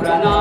prana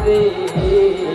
fazer.